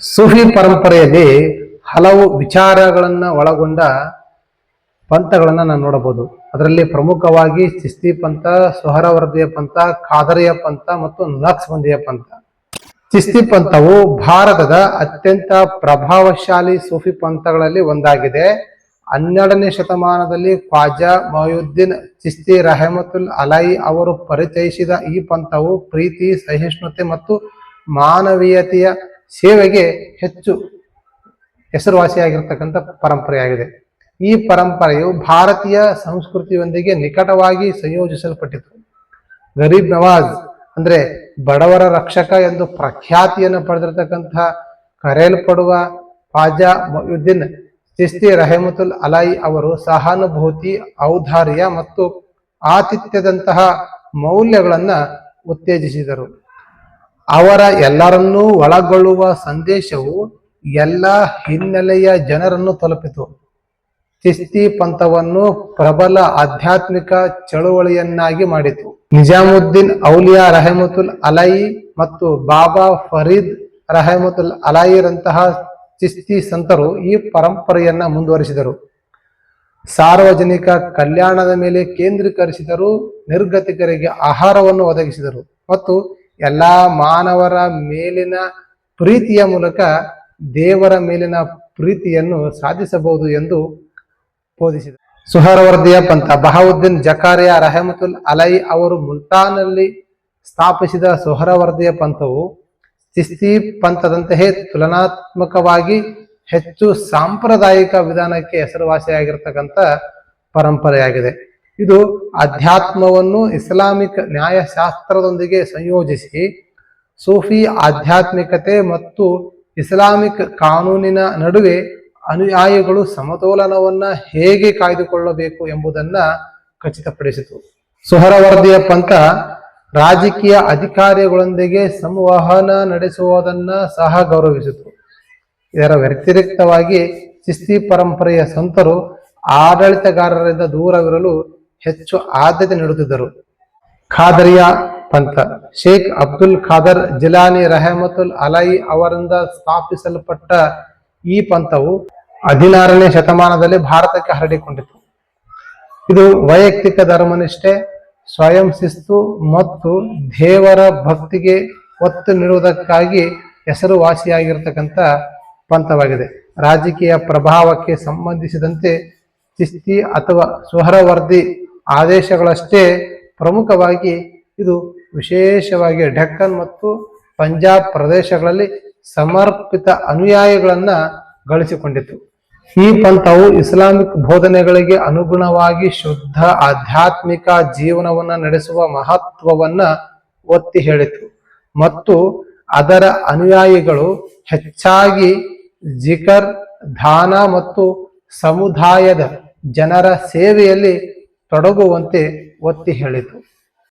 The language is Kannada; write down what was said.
ಸೂಫಿ ಪರಂಪರೆಯಲ್ಲಿ ಹಲವು ವಿಚಾರಗಳನ್ನು ಒಳಗೊಂಡ ಪಂಥಗಳನ್ನು ನಾವು ನೋಡಬಹುದು ಅದರಲ್ಲಿ ಪ್ರಮುಖವಾಗಿ ಚಿಸ್ತಿ ಪಂಥ, ಸುಹರವರ್ದಿಯ ಪಂಥ, ಖಾದರಿಯ ಪಂಥ ಮತ್ತು ನಕ್ಸ್ಬಂದಿಯ ಪಂಥ. ಚಿಸ್ತಿ ಪಂಥವು ಭಾರತದ ಅತ್ಯಂತ ಪ್ರಭಾವಶಾಲಿ ಸೂಫಿ ಪಂಥಗಳಲ್ಲಿ ಒಂದಾಗಿದೆ. ಹನ್ನೆರಡನೇ ಶತಮಾನದಲ್ಲಿ ಖ್ವಾಜಾ ಮೊಯುದ್ದೀನ್ ಚಿಸ್ತಿ ರಹಮತುಲ್ ಅಲೈ ಅವರು ಪರಿಚಯಿಸಿದ ಈ ಪಂಥವು ಪ್ರೀತಿ, ಸಹಿಷ್ಣುತೆ ಮತ್ತು ಮಾನವೀಯತೆಯ ಸೇವೆಗೆ ಹೆಚ್ಚು ಹೆಸರುವಾಸಿಯಾಗಿರ್ತಕ್ಕಂಥ ಪರಂಪರೆಯಾಗಿದೆ. ಈ ಪರಂಪರೆಯು ಭಾರತೀಯ ಸಂಸ್ಕೃತಿಯೊಂದಿಗೆ ನಿಕಟವಾಗಿ ಸಂಯೋಜಿಸಲ್ಪಟ್ಟಿತು. ಗರೀಬ್ ನವಾಜ್ ಅಂದರೆ ಬಡವರ ರಕ್ಷಕ ಎಂದು ಪ್ರಖ್ಯಾತಿಯನ್ನು ಪಡೆದಿರತಕ್ಕಂತಹ ಕರೆಯಲ್ಪಡುವ ಫಾಜಾ ಮೊಯುದ್ದೀನ್ ಚಿಸ್ತಿ ರಹಮತುಲ್ ಅಲಾಯಿ ಅವರು ಸಹಾನುಭೂತಿ, ಔದಾರ್ಯ ಮತ್ತು ಆತಿಥ್ಯದಂತಹ ಮೌಲ್ಯಗಳನ್ನು ಉತ್ತೇಜಿಸಿದರು. ಅವರ ಎಲ್ಲರನ್ನೂ ಒಳಗೊಳ್ಳುವ ಸಂದೇಶವು ಎಲ್ಲ ಹಿನ್ನೆಲೆಯ ಜನರನ್ನು ತಲುಪಿತು. ಚಿಸ್ತಿ ಪಂಥವನ್ನು ಪ್ರಬಲ ಆಧ್ಯಾತ್ಮಿಕ ಚಳುವಳಿಯನ್ನಾಗಿ ಮಾಡಿತು. ನಿಜಾಮುದ್ದೀನ್ ಔಲಿಯಾ ರಹಮತುಲ್ ಅಲೈ ಮತ್ತು ಬಾಬಾ ಫರೀದ್ ರಹಮತುಲ್ ಅಲೈರಂತಹ ಚಿಸ್ತಿ ಸಂತರು ಈ ಪರಂಪರೆಯನ್ನ ಮುಂದುವರಿಸಿದರು. ಸಾರ್ವಜನಿಕ ಕಲ್ಯಾಣದ ಮೇಲೆ ಕೇಂದ್ರೀಕರಿಸಿದರು ನಿರ್ಗತಿಕರಿಗೆ ಆಹಾರವನ್ನು ಒದಗಿಸಿದರು ಮತ್ತು ಎಲ್ಲಾ ಮಾನವರ ಮೇಲಿನ ಪ್ರೀತಿಯ ಮೂಲಕ ದೇವರ ಮೇಲಿನ ಪ್ರೀತಿಯನ್ನು ಸಾಧಿಸಬಹುದು ಎಂದು ಬೋಧಿಸಿದರು ಸುಹರವರ್ದಿಯ ಪಂಥ ಬಹಾವುದ್ದೀನ್ ಜಕಾರಿಯಾ ರಹಮತುಲ್ ಅಲೈ ಅವರು ಮುಲ್ತಾನಲ್ಲಿ ಸ್ಥಾಪಿಸಿದ ಸುಹರವರ್ದಿಯ ಪಂಥವು ಚಿಸ್ತಿ ಪಂಥದಂತೆಯೇ ತುಲನಾತ್ಮಕವಾಗಿ ಹೆಚ್ಚು ಸಾಂಪ್ರದಾಯಿಕ ವಿಧಾನಕ್ಕೆ ಹೆಸರುವಾಸಿಯಾಗಿರ್ತಕ್ಕಂಥ ಪರಂಪರೆಯಾಗಿದೆ. ಇದು ಅಧ್ಯಾತ್ಮವನ್ನು ಇಸ್ಲಾಮಿಕ್ ನ್ಯಾಯಶಾಸ್ತ್ರದೊಂದಿಗೆ ಸಂಯೋಜಿಸಿ ಸೂಫಿ ಆಧ್ಯಾತ್ಮಿಕತೆ ಮತ್ತು ಇಸ್ಲಾಮಿಕ್ ಕಾನೂನಿನ ನಡುವೆ ಅನುಯಾಯಿಗಳು ಸಮತೋಲನವನ್ನ ಹೇಗೆ ಕಾಯ್ದುಕೊಳ್ಳಬೇಕು ಎಂಬುದನ್ನ ಖಚಿತಪಡಿಸಿತು. ಸುಹರವರ್ದಿಯ ಪಂಥ ರಾಜಕೀಯ ಅಧಿಕಾರಿಗಳೊಂದಿಗೆ ಸಂವಹನ ನಡೆಸುವುದನ್ನ ಸಹ ಗೌರವಿಸಿತು. ಇದರ ವ್ಯತಿರಿಕ್ತವಾಗಿ ಚಿಸ್ತಿ ಪರಂಪರೆಯ ಸಂತರು ಆಡಳಿತಗಾರರಿಂದ ದೂರವಿರಲು ಹೆಚ್ಚು ಆದ್ಯತೆ ನೀಡುತ್ತಿದ್ದರು. ಖಾದರಿಯಾ ಪಂಥ ಶೇಖ್ ಅಬ್ದುಲ್ ಖಾದರ್ ಜಿಲಾನಿ ರಹಮತುಲ್ ಅಲೈ ಅವರಿಂದ ಸ್ಥಾಪಿಸಲ್ಪಟ್ಟ ಈ ಪಂಥವು ಹದಿನಾರನೇ ಶತಮಾನದಲ್ಲಿ ಭಾರತಕ್ಕೆ ಹರಡಿಕೊಂಡಿತು. ಇದು ವೈಯಕ್ತಿಕ ಧರ್ಮನಿಷ್ಠೆ, ಸ್ವಯಂ ಶಿಸ್ತು ಮತ್ತು ದೇವರ ಭಕ್ತಿಗೆ ಒತ್ತು ನೀಡುವುದಕ್ಕಾಗಿ ಹೆಸರುವಾಸಿಯಾಗಿರ್ತಕ್ಕಂಥ ಪಂಥವಾಗಿದೆ. ರಾಜಕೀಯ ಪ್ರಭಾವಕ್ಕೆ ಸಂಬಂಧಿಸಿದಂತೆ ಚಿಸ್ತಿ ಅಥವಾ ಸುಹರವರ್ದಿ ಆದೇಶಗಳಷ್ಟೇ ಪ್ರಮುಖವಾಗಿ ಇದು ವಿಶೇಷವಾಗಿ ಡೆಕ್ಕನ್ ಮತ್ತು ಪಂಜಾಬ್ ಪ್ರದೇಶಗಳಲ್ಲಿ ಸಮರ್ಪಿತ ಅನುಯಾಯಿಗಳನ್ನ ಗಳಿಸಿಕೊಂಡಿತು ಈ ಪಂಥವು ಇಸ್ಲಾಮಿಕ್ ಬೋಧನೆಗಳಿಗೆ ಅನುಗುಣವಾಗಿ ಶುದ್ಧ ಆಧ್ಯಾತ್ಮಿಕ ಜೀವನವನ್ನ ನಡೆಸುವ ಮಹತ್ವವನ್ನ ಒತ್ತಿ ಹೇಳಿತು ಮತ್ತು ಅದರ ಅನುಯಾಯಿಗಳು ಹೆಚ್ಚಾಗಿ ಜಿಕರ್, ದಾನ ಮತ್ತು ಸಮುದಾಯದ ಜನರ ಸೇವೆಯಲ್ಲಿ ತೊಡಗುವಂತೆ ಒತ್ತಿ ಹೇಳಿತು.